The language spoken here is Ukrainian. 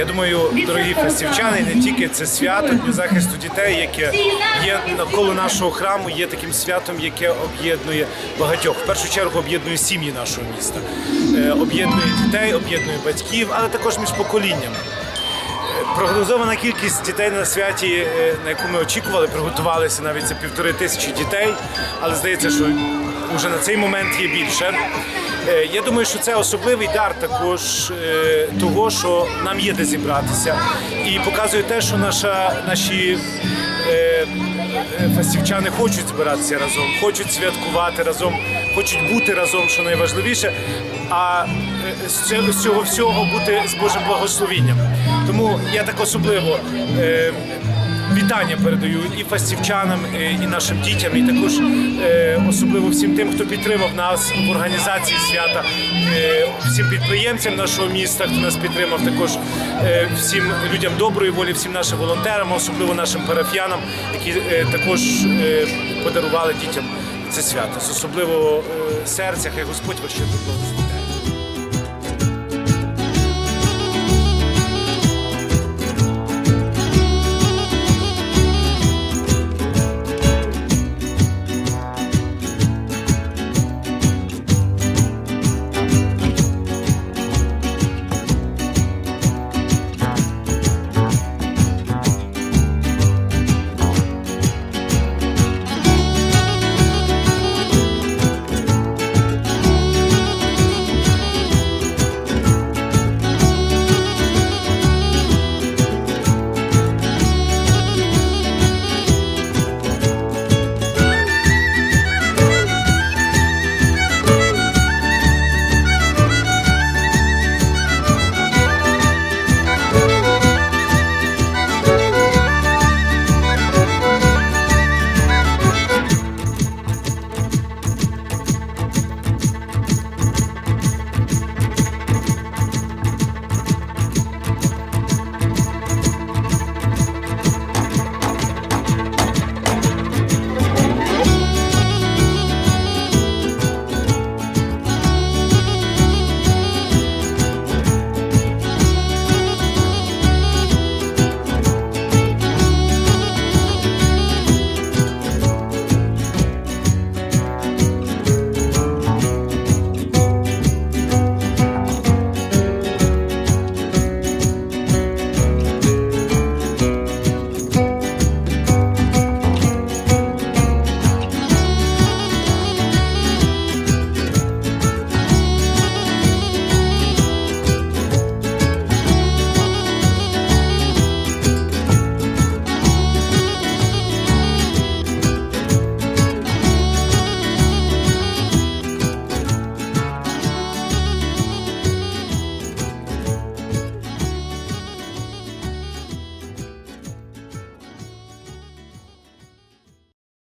Я думаю, дорогі фестивчани, не тільки це свято Дню захисту дітей, яке є навколо нашого храму, є таким святом, яке об'єднує багатьох. В першу чергу об'єднує сім'ї нашого міста, Е, об'єднує дітей, об'єднує батьків, але також між поколіннями. Прогнозована кількість дітей на святі, е, на яку ми очікували, приготувалися навіть це півтори тисячі дітей, але здається, що вже на цей момент є більше. Е, Я думаю, що це особливий дар також е, того, що нам є де зібратися, і показує те, що наша, наші е, е, хочуть збиратися разом, хочуть святкувати разом, хочуть бути разом, що найважливіше. А з цього- всього бути з Божим благословінням. Тому я так особливо вітання передаю і фастівчанам, е, і нашим дітям, і також е, особливо всім тим, хто підтримав нас в організації свята, е, всім підприємцям нашого міста, хто нас підтримав, також всім людям доброї волі, всім нашим волонтерам, особливо нашим парафіянам, які також подарували дітям це свято з особливого серця, хай Господь ваше благословить.